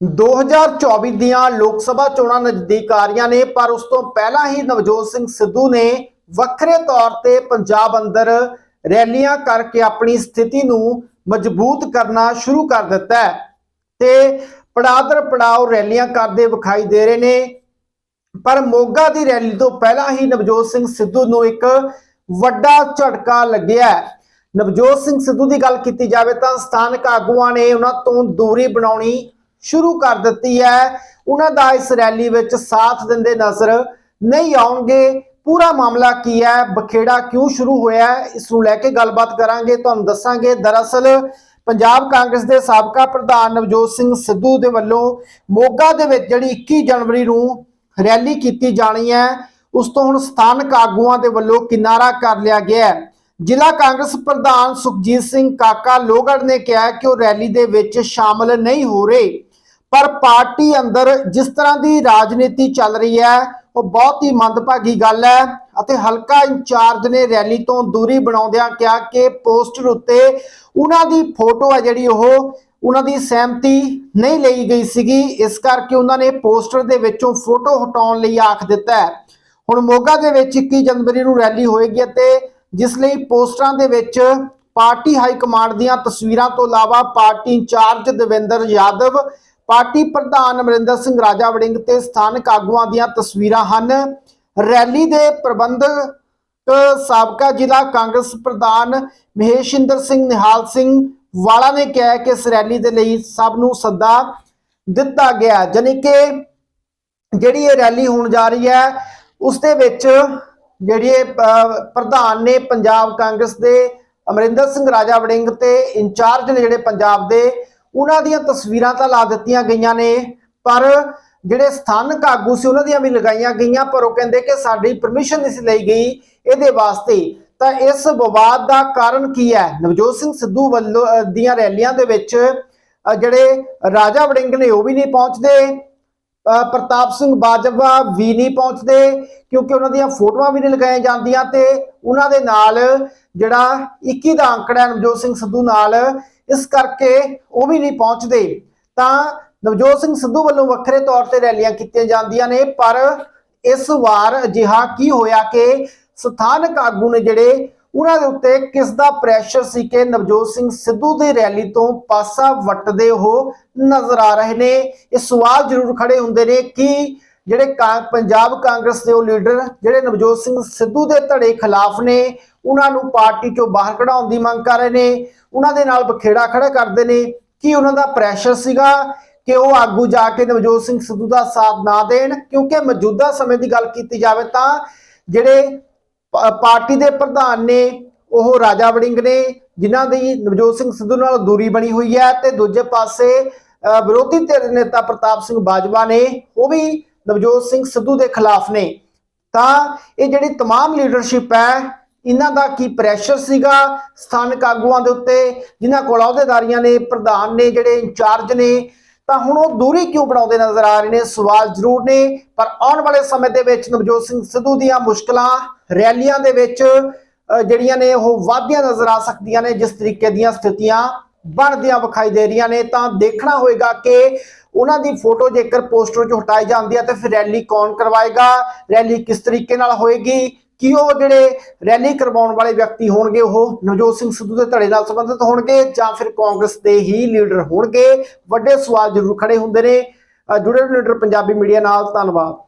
2024 ਦੀਆਂ ਲੋਕ ਸਭਾ ਚੋਣਾਂ ਨਜ਼ਦੀਕ ਆ ਰਹੀਆਂ ਨੇ, ਪਰ ਉਸ ਤੋਂ ਪਹਿਲਾਂ ਹੀ ਨਵਜੋਤ ਸਿੰਘ ਸਿੱਧੂ ਨੇ ਵੱਖਰੇ ਤੌਰ ਤੇ ਪੰਜਾਬ ਅੰਦਰ ਰੈਲੀਆਂ ਕਰਕੇ ਆਪਣੀ ਸਥਿਤੀ ਨੂੰ ਮਜ਼ਬੂਤ ਕਰਨਾ ਸ਼ੁਰੂ ਕਰ ਦਿੱਤਾ ਹੈ ਤੇ ਪੜਾਦਰ ਪੜਾਓ ਰੈਲੀਆਂ ਕਰਦੇ ਵਿਖਾਈ ਦੇ ਰਹੇ ਨੇ। ਪਰ ਮੋਗਾ ਦੀ ਰੈਲੀ ਤੋਂ ਪਹਿਲਾਂ ਹੀ ਨਵਜੋਤ ਸਿੰਘ ਸਿੱਧੂ ਨੂੰ ਇੱਕ ਵੱਡਾ ਝਟਕਾ ਲੱਗਿਆ ਨਵਜੋਤ ਸਿੰਘ ਸਿੱਧੂ ਦੀ ਗੱਲ ਕੀਤੀ ਜਾਵੇ ਤਾਂ ਸਥਾਨਕ ਆਗੂਆਂ ਨੇ ਉਹਨਾਂ ਤੋਂ ਦੂਰੀ ਬਣਾਉਣੀ ਸ਼ੁਰੂ ਕਰ ਦਿੱਤੀ ਹੈ। ਉਹਨਾਂ ਦਾ ਇਸ ਰੈਲੀ ਵਿੱਚ ਸਾਥ ਦਿੰਦੇ ਨਜ਼ਰ ਨਹੀਂ ਆਉਣਗੇ। ਪੂਰਾ ਮਾਮਲਾ ਕੀ ਹੈ? ਬਖੇੜਾ ਕਿਉਂ ਸ਼ੁਰੂ ਹੋਇਆ ਹੈ? ਇਸ ਨੂੰ ਲੈ ਕੇ ਗੱਲਬਾਤ ਕਰਾਂਗੇ। ਤੁਹਾਨੂੰ ਦੱਸਾਂਗੇ, ਦਰਅਸਲ ਪੰਜਾਬ ਕਾਂਗਰਸ ਦੇ ਸਾਬਕਾ ਪ੍ਰਧਾਨ ਨਵਜੋਤ ਸਿੰਘ ਸਿੱਧੂ ਦੇ ਵੱਲੋਂ ਮੋਗਾ ਦੇ ਵਿੱਚ ਜਿਹੜੀ 21 ਜਨਵਰੀ ਨੂੰ ਰੈਲੀ ਕੀਤੀ ਜਾਣੀ ਹੈ, ਉਸ ਤੋਂ ਹੁਣ ਸਥਾਨਕ ਆਗੂਆਂ ਦੇ ਵੱਲੋਂ ਕਿਨਾਰਾ ਕਰ ਲਿਆ ਗਿਆ ਹੈ। ਜ਼ਿਲ੍ਹਾ ਕਾਂਗਰਸ ਪ੍ਰਧਾਨ ਸੁਖਜੀਤ ਸਿੰਘ ਕਾਕਾ ਲੋਗੜ ਨੇ ਕਿਹਾ ਕਿ ਉਹ ਰੈਲੀ ਦੇ ਵਿੱਚ ਸ਼ਾਮਲ ਨਹੀਂ ਹੋ ਰਹੇ। ਪਰ ਪਾਰਟੀ ਅੰਦਰ ਜਿਸ ਤਰ੍ਹਾਂ ਦੀ ਰਾਜਨੀਤੀ ਚੱਲ ਰਹੀ ਹੈ, ਉਹ ਬਹੁਤ ਹੀ ਮੰਦਭਾਗੀ ਗੱਲ ਹੈ ਅਤੇ ਹਲਕਾ ਇੰਚਾਰਜ ਨੇ ਰੈਲੀ ਤੋਂ ਦੂਰੀ ਬਣਾਉਂਦਿਆਂ ਕਿਹਾ ਕਿ ਪੋਸਟਰ ਉੱਤੇ ਉਹਨਾਂ ਦੀ ਫੋਟੋ ਹੈ ਜਿਹੜੀ ਉਹ, ਉਹਨਾਂ ਦੀ ਸਹਿਮਤੀ ਨਹੀਂ ਲਈ ਗਈ ਸੀਗੀ। ਇਸ ਕਰਕੇ ਉਹਨਾਂ ਨੇ ਪੋਸਟਰ ਦੇ ਵਿੱਚੋਂ ਫੋਟੋ ਹਟਾਉਣ ਲਈ ਆਖ ਦਿੱਤਾ ਹੈ। ਹੁਣ ਮੋਗਾ ਦੇ ਵਿੱਚ 21 ਜਨਵਰੀ ਨੂੰ ਰੈਲੀ ਹੋਏਗੀ ਅਤੇ ਜਿਸ ਲਈ ਪੋਸਟਰਾਂ ਦੇ ਵਿੱਚ ਪਾਰਟੀ ਹਾਈ ਕਮਾਂਡ ਦੀਆਂ ਤਸਵੀਰਾਂ ਤੋਂ ਇਲਾਵਾ party incharge Davinder Yadav party ਪ੍ਰਧਾਨ ਅਮਰਿੰਦਰ ਸਿੰਘ ਰਾਜਾ ਵੜਿੰਗ ਤੇ ਸਥਾਨਕ ਆਗੂਆਂ ਦੀਆਂ ਤਸਵੀਰਾਂ ਹਨ। ਰੈਲੀ ਦੇ ਪ੍ਰਬੰਧਕ ਸਾਬਕਾ ਜ਼ਿਲ੍ਹਾ ਕਾਂਗਰਸ ਪ੍ਰਧਾਨ ਮਹੇਸ਼ਿੰਦਰ ਸਿੰਘ ਨਿਹਾਲ ਸਿੰਘ ਵਾਲਾ ਨੇ ਕਿਹਾ ਕਿ ਇਸ ਰੈਲੀ ਦੇ ਲਈ ਸਭ ਨੂੰ ਸੱਦਾ ਦਿੱਤਾ ਗਿਆ ਜਾਣੀ ਕਿ ਜਿਹੜੀ ਇਹ ਰੈਲੀ ਹੋਣ ਜਾ ਰਹੀ ਹੈ ਉਸ ਦੇ ਵਿੱਚ ਜਿਹੜੀ ਇਹ, ਪ੍ਰਧਾਨ ਨੇ ਪੰਜਾਬ ਕਾਂਗਰਸ ਦੇ ਅਮਰਿੰਦਰ ਸਿੰਘ ਰਾਜਾ ਵੜਿੰਗ ਤੇ ਇੰਚਾਰਜ ਨੇ ਜਿਹੜੇ ਪੰਜਾਬ ਦੇ ਉਹਨਾਂ ਦੀਆਂ ਤਸਵੀਰਾਂ ਤਾਂ ਲਾ ਦਿੱਤੀਆਂ ਗਈਆਂ ਨੇ, ਪਰ ਜਿਹੜੇ ਸਥਾਨਕ ਆਗੂ ਸੀ ਉਹਨਾਂ ਦੀਆਂ ਵੀ ਲਗਾਈਆਂ ਗਈਆਂ, ਪਰ ਉਹ ਕਹਿੰਦੇ ਕਿ ਸਾਡੀ ਪਰਮਿਸ਼ਨ ਨਹੀਂ ਸੀ ਲਈ ਗਈ ਇਹਦੇ ਵਾਸਤੇ। ਤਾਂ ਇਸ ਵਿਵਾਦ ਦਾ ਕਾਰਨ ਕੀ ਹੈ? ਨਵਜੋਤ ਸਿੰਘ ਸਿੱਧੂ ਵੱਲੋਂ ਦੀਆਂ ਰੈਲੀਆਂ ਦੇ ਵਿੱਚ ਜਿਹੜੇ ਰਾਜਾ ਵੜਿੰਗ ਨੇ ਉਹ ਵੀ ਨਹੀਂ ਪਹੁੰਚਦੇ ਪ੍ਰਤਾਪ ਸਿੰਘ ਬਾਜਵਾ ਵੀ ਨਹੀਂ ਪਹੁੰਚਦੇ, ਕਿਉਂਕਿ ਉਹਨਾਂ ਦੀਆਂ ਫੋਟੋਆਂ ਵੀ ਨਹੀਂ ਲਗਾਈਆਂ ਜਾਂਦੀਆਂ ਤੇ ਉਹਨਾਂ ਦੇ ਨਾਲ ਜਿਹੜਾ 21 ਦਾ ਅੰਕੜਾ ਨਵਜੋਤ ਸਿੰਘ ਸਿੱਧੂ ਨਾਲ ਇਸ ਕਰਕੇ ਉਹ ਵੀ ਨਹੀਂ ਪਹੁੰਚਦੇ। ਤਾਂ ਨਵਜੋਤ ਸਿੰਘ ਸਿੱਧੂ ਵੱਲੋਂ ਵੱਖਰੇ ਤੌਰ ਤੇ ਰੈਲੀਆਂ ਕੀਤੀਆਂ ਜਾਂਦੀਆਂ ਨੇ, ਪਰ ਇਸ ਵਾਰ ਅਜਿਹਾ ਕੀ ਹੋਇਆ ਕਿ ਸਥਾਨਕ ਆਗੂ ਨੇ ਜਿਹੜੇ, ਉਹਨਾਂ ਦੇ ਉੱਤੇ ਕਿਸ ਦਾ ਪ੍ਰੈਸ਼ਰ ਸੀ ਕਿ ਨਵਜੋਤ ਸਿੰਘ ਸਿੱਧੂ ਦੀ ਰੈਲੀ ਤੋਂ ਪਾਸਾ ਵੱਟਦੇ ਉਹ ਨਜ਼ਰ ਆ ਰਹੇ ਨੇ? ਇਹ ਸਵਾਲ ਜ਼ਰੂਰ ਖੜੇ ਹੁੰਦੇ ਨੇ ਕਿ ਜਿਹੜੇ ਕਾਂ- ਪੰਜਾਬ ਕਾਂਗਰਸ ਦੇ ਉਹ ਲੀਡਰ ਜਿਹੜੇ ਨਵਜੋਤ ਸਿੰਘ ਸਿੱਧੂ ਦੇ ਧੜੇ ਖਿਲਾਫ ਨੇ, ਉਹਨਾਂ ਨੂੰ ਪਾਰਟੀ ਚੋਂ ਬਾਹਰ ਕਢਾਉਣ ਦੀ ਮੰਗ ਕਰ ਰਹੇ ਨੇ। ਉਹਨਾਂ ਦੇ ਨਾਲ ਬਖੇੜਾ ਖੜਾ ਕਰਦੇ ਨੇ ਕੀ ਉਹਨਾਂ ਦਾ ਪ੍ਰੈਸ਼ਰ ਸੀਗਾ ਕਿ ਉਹ ਆਗੂ ਜਾ ਕੇ ਨਵਜੋਤ ਸਿੰਘ ਸਿੱਧੂ ਦਾ ਸਾਥ ਨਾ ਦੇਣ ਕਿਉਂਕਿ ਮੌਜੂਦਾ ਸਮੇਂ ਦੀ ਗੱਲ ਕੀਤੀ ਜਾਵੇ ਤਾਂ ਜਿਹੜੇ ਪਾ- ਪਾਰਟੀ ਦੇ ਪ੍ਰਧਾਨ ਨੇ ਉਹ ਰਾਜਾ ਵੜਿੰਗ ਨੇ ਜਿਨ੍ਹਾਂ ਦੀ ਨਵਜੋਤ ਸਿੰਘ ਸਿੱਧੂ ਨਾਲ ਦੂਰੀ ਬਣੀ ਹੋਈ ਹੈ ਤੇ ਦੂਜੇ ਪਾਸੇ ਅ, ਵਿਰੋਧੀ ਧਿਰ ਦੇ ਨੇਤਾ ਪ੍ਰਤਾਪ ਸਿੰਘ ਬਾਜਵਾ ਨੇ ਉਹ ਵੀ ਨਵਜੋਤ ਸਿੰਘ ਸਿੱਧੂ ਦੇ ਖਿਲਾਫ ਨੇ ਤਾਂ ਇਹ ਜਿਹੜੀ तमाम ਲੀਡਰਸ਼ਿਪ ਹੈ ਇਹਨਾਂ ਦਾ ਕੀ ਪ੍ਰੈਸ਼ਰ ਸੀਗਾ? ਸਥਾਨਕ ਆਗੂਆਂ ਦੇ ਉੱਤੇ, ਜਿਨ੍ਹਾਂ ਕੋਲ ਅਹੁਦੇਦਾਰੀਆਂ ਨੇ, ਪ੍ਰਧਾਨ ਨੇ, ਜਿਹੜੇ ਇੰਚਾਰਜ ਨੇ, ਤਾਂ ਹੁਣ ਉਹ ਦੂਰੀ ਕਿਉਂ ਬਣਾਉਂਦੇ ਨਜ਼ਰ ਆ ਰਹੇ ਨੇ? ਸਵਾਲ ਜ਼ਰੂਰ ਨੇ, ਪਰ ਆਉਣ ਵਾਲੇ ਸਮੇਂ ਦੇ ਵਿੱਚ ਨਵਜੋਤ ਸਿੰਘ ਸਿੱਧੂ ਦੀਆਂ ਮੁਸ਼ਕਲਾਂ ਰੈਲੀਆਂ ਦੇ ਵਿੱਚ ਜਿਹੜੀਆਂ ਨੇ, ਉਹ ਵਾਧੀਆਂ ਨਜ਼ਰ ਆ ਸਕਦੀਆਂ ਨੇ, ਜਿਸ ਤਰੀਕੇ ਦੀਆਂ ਸਥਿਤੀਆਂ ਬਣਦੀਆਂ ਵਿਖਾਈ ਦੇ ਰਹੀਆਂ ਨੇ। ਤਾਂ ਦੇਖਣਾ ਹੋਏਗਾ ਕਿ ਉਹਨਾਂ ਦੀ ਫੋਟੋ ਜੇਕਰ ਪੋਸਟਰ 'ਚ ਹਟਾਈ ਜਾਂਦੀ ਹੈ, ਤਾਂ ਫਿਰ ਰੈਲੀ ਕੌਣ ਕਰਵਾਏਗਾ? ਰੈਲੀ ਕਿਸ ਤਰੀਕੇ ਨਾਲ ਹੋਏਗੀ? ਕਿ ਉਹ ਜਿਹੜੇ ਰੈਲੀ ਕਰਵਾਉਣ ਵਾਲੇ ਵਿਅਕਤੀ ਹੋਣਗੇ, ਉਹ ਨਵਜੋਤ ਸਿੰਘ ਸਿੱਧੂ ਦੇ ਧੜੇ ਨਾਲ ਸੰਬੰਧਿਤ ਹੋਣਗੇ ਜਾਂ ਫਿਰ ਕਾਂਗਰਸ ਦੇ ਹੀ ਲੀਡਰ ਹੋਣਗੇ? ਵੱਡੇ ਸਵਾਲ ਜ਼ਰੂਰ ਖੜੇ ਹੁੰਦੇ ਨੇ। ਜੁੜੇ ਰਹੋ ਲੀਡਰ ਪੰਜਾਬੀ ਮੀਡੀਆ ਨਾਲ। ਧੰਨਵਾਦ।